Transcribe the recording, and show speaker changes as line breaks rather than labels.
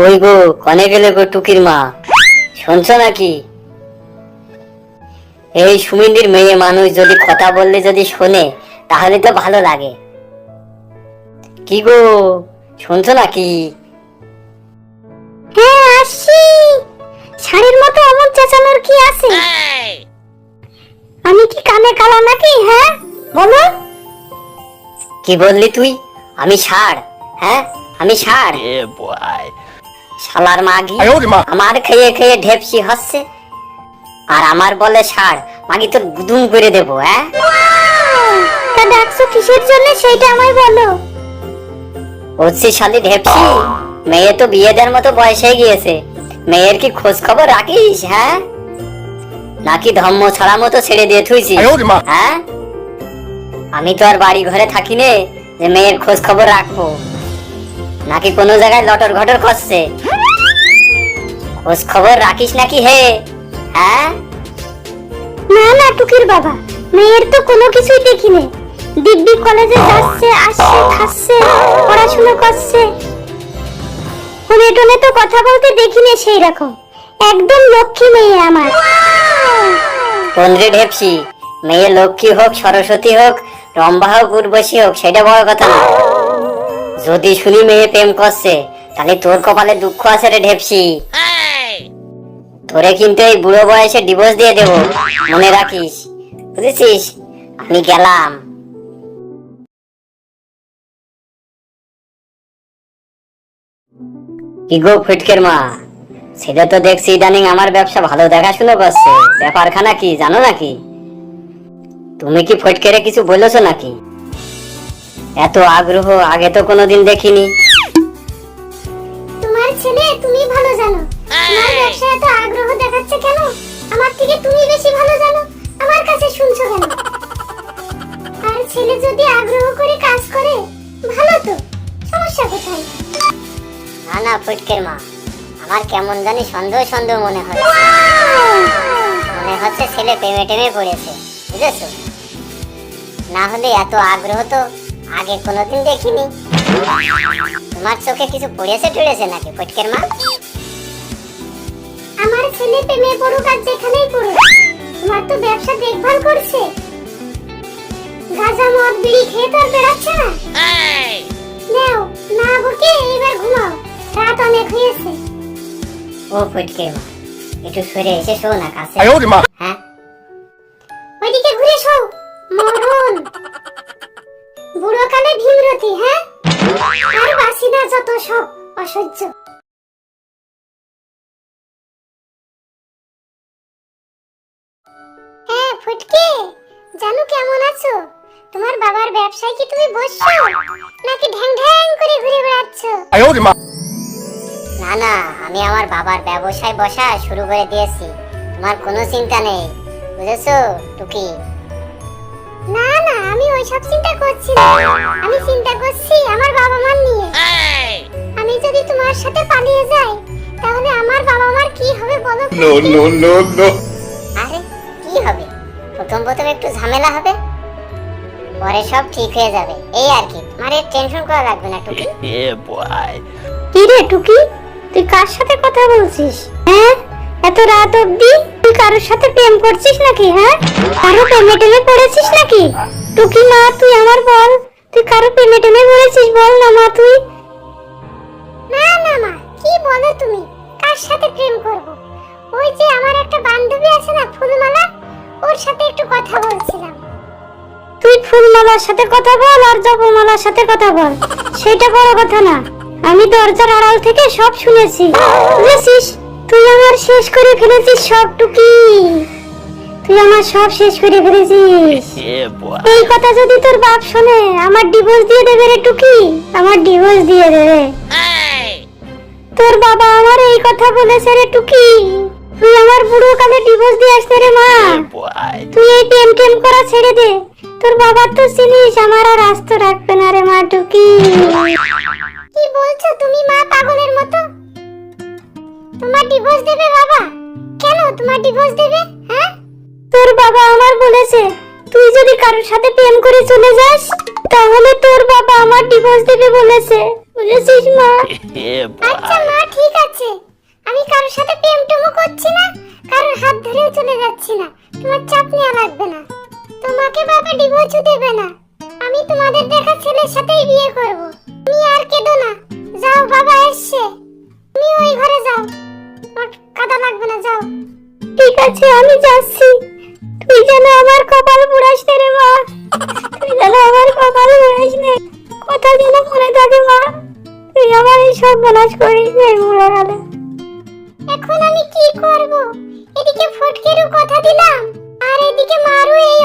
কই গো কনে গেলে গো টুকির মা? শুনছো নাকি? এই সুমিন্দির মেয়ে মানুষ যদি কথা বললে যদি শোনে তাহলে তো ভালো লাগে। কি গো শুনছো নাকি?
হ্যাঁ আসছি। শাড়ির মতো অমন চেঁচানোর কি আছে? আমি কি কানে কালা নাকি হ্যাঁ? বলো।
কি বললি তুই? আমি ষাড় হ্যাঁ? আমি ষাড়. শালার মাগি আমার খেয়ে খেয়ে ঢেপসি হচ্ছে। আর আমার বলে ছাড় মাগি তোর গুদুম করে দেব হ্যাঁ?
দেখছ কিসের জন্য সেটা আমায় বলো।
হচ্ছে শালি ঢেপসি মেয়ে তো বিয়ে দেওয়ার মতো বয়স হয়ে গিয়েছে। মেয়ের কি খোঁজ খবর রাখিস হ্যাঁ? নাকি ধম্ম ছড়া মতো ছেড়ে দিয়ে থুইছি হ্যাঁ? আমি তো আর বাড়ি ঘরে থাকি নে যে মেয়ের খোঁজ খবর রাখব। নাকি কোনো জায়গায় লটর ঘটর করছে খোঁজ খবর রাখিস নাকি হে? হ্যাঁ?
না না টুকির বাবা মেয়ের তো কোনো কিছুই দেখিনি। দিব্যি কলেজে যাচ্ছে আসছে খাচ্ছে পড়াশোনা করছে। ফোনে টোনে তো কথা বলতে দেখিনি সেই রকম একদম লক্ষ্মী মেয়ে আমার।
পন্দ্রে ঢেপসি? মেয়ে লক্ষ্মী হোক সরস্বতী হোক রম্বা হোক উর্বশী হোক সেটা বড় কথা না। যদি শুনি মেয়ে প্রেম করছে তাহলে তোর কপালে দুঃখ আছে রে ঢেপসি। তোরে কিন্তু এই বুড়ো বয়সে ডিভোর্স দিয়ে দেবো মনে রাখিস। বুঝেছিস? আমি গেলাম। কি গো ফিটকের মা? সেটা তো দেখছি ইদানিং আমার ব্যবসা ভালো দেখাশুনো করছে। ব্যাপারখানা কি জানো নাকি? তুমি কি ফটকেরে কিছু বলেছ নাকি? এত আগ্রহ আগে তো কোনোদিন দেখিনি।
তোমার ছেলে তুমি ভালো জানো। তোমার ব্যবসায় এত আগ্রহ দেখাচ্ছে কেন? আমার থেকে তুমি বেশি ভালো জানো। আমার কাছে শুনছো কেন? আর ছেলে যদি আগ্রহ করে কাজ করে ভালো তো। সমস্যা কোথায়?
না না ফটকের মা। আমার কেমন জানি সন্দেহ সন্দেহ মনে হয় মনে হচ্ছে ছেলে প্রেমে টেমে পড়েছে। বুঝেছ? না হলে এত আগ্রহ তো আগে কোনোদিন দেখিনি। তোমার চোখে কিছু পড়েছে টুড়েছে নাকি ফটকের মা?
আমার ছেলে প্রেমে পড়ুক আর যেখানেই পড়ুক তোমার তো ব্যবসা দেখভাল করছে। গাজা মদ বিড়ি খেয়ে তো আর বেড়াচ্ছে না। নাও না বুকে এবার ঘুমাও। রাত অনেক হয়েছে।
ও ফটকের মা একটু সরে এসে শো না কাছে হ্যাঁ?
ওইদিকে ঘুরে শো মরণ বুড়ো কালে ভীমরতি হ্যাঁ? আর বাসি না যত সব অসহ্য। হ্যাঁ ফুটকে জানু কেমন আছো? তোমার বাবার ব্যবসায় কি তুমি বসছো? নাকি ঢ্যাং ঢ্যাং করে ঘুরে বেড়াচ্ছ?
না না আমি আমার বাবার ব্যবসায় বসা শুরু করে দিয়েছি। তোমার কোনো চিন্তা নেই বুঝেছ টুকি?
না না আমি ওইসব চিন্তা করছি না। আমি চিন্তা করছি আমার বাবা মার নিয়ে আমি যদি তোমার সাথে পালিয়ে যাই তাহলে আমার বাবা মার কি হবে বলো?
No no no no!
আরে কি হবে? প্রথম প্রথম একটু ঝামেলা হবে। পরে সব ঠিক হয়ে যাবে। এই আর কি তোমার টেনশন করা লাগবে না টুকি।
Yeah, boy.
কি রে টুকি? তুই কার সাথে কথা বলছিস? হ্যাঁ? এত রাত অবধি তুই কারোর সাথে প্রেম করছিস নাকি হ্যাঁ? কারও প্রেমে টেমে পড়েছিস নাকি? টুকি মা তুই আমার বল। তুই কারও প্রেমে টেমে পড়েছিস বল না মা তুই? না না মা কি বলো তুমি? কার সাথে প্রেম করব? ওই যে আমার একটা বান্ধবী আছে না ফুলমালা ওর সাথে একটু কথা বলছিলাম। তুই ফুলমালার সাথে কথা বল আর জপমালার সাথে কথা বল। সেটা বড় কথা না। আমি দরজার আড়াল থেকে সব শুনেছি। বুঝেছিস? তুই আমার শেষ করে ফেলেছিস সব টুকি তুই আমার সব শেষ করে ফেলেছিস. এই কথা যদি তোর বাপ শুনে আমার ডিভোর্স দিয়ে দেবে রে টুকি। আমার ডিভোর্স দিয়ে দেবে। তোর বাবা আমার এই কথা বলেছে রে টুকি। তুই আমার বুড়ো কালে ডিভোর্স দিয়ে আসতে রে মা। তুই এই টেম টেম করা ছেড়ে দে। তোর বাবা তো চিনিস আমার আর আস্ত রাখবে না রে মা টুকি। কি বলছো তুমি মা পাগলের মতো? তোমার ডিভোর্স দেবে বাবা? কেন তোমার ডিভোর্স দেবে? তোর বাবা আমার বলেছে তুই যদি কারোর সাথে প্রেম করে চলে যাস তাহলে তোর বাবা আমার ডিভোর্স দেবে বলেছে।
বুঝেছিস মা? আচ্ছা মা ঠিক আছে। আমি কারোর সাথে প্রেম টেমও করছি না কারোর হাত ধরেও চলে যাচ্ছি না। তোমার চাপ নেওয়া লাগবে না। তোমাকে বাবা ডিভোর্সও দেবে না। আমি তোমাদের দেখা ছেলের সাথেই বিয়ে করব। তুমি আর কেঁদো না। যাও বাবা এসছে। তুমি ওই ঘরে যাও। তোমার কাদা লাগবে না যাও। ঠিক আছে আমি যাচ্ছি। তুই যেন আমার কপাল পুরাস রে মা। তুই যেন আমার কপাল পুরাস নে কথা যেন মনে থাকে মা। তুই আমার এই সব বলাস করিস রে বুড়াকালে এখন আমি কি করব? এদিকে ফটকেরও কথা দিলাম, আর এদিকে মারও এই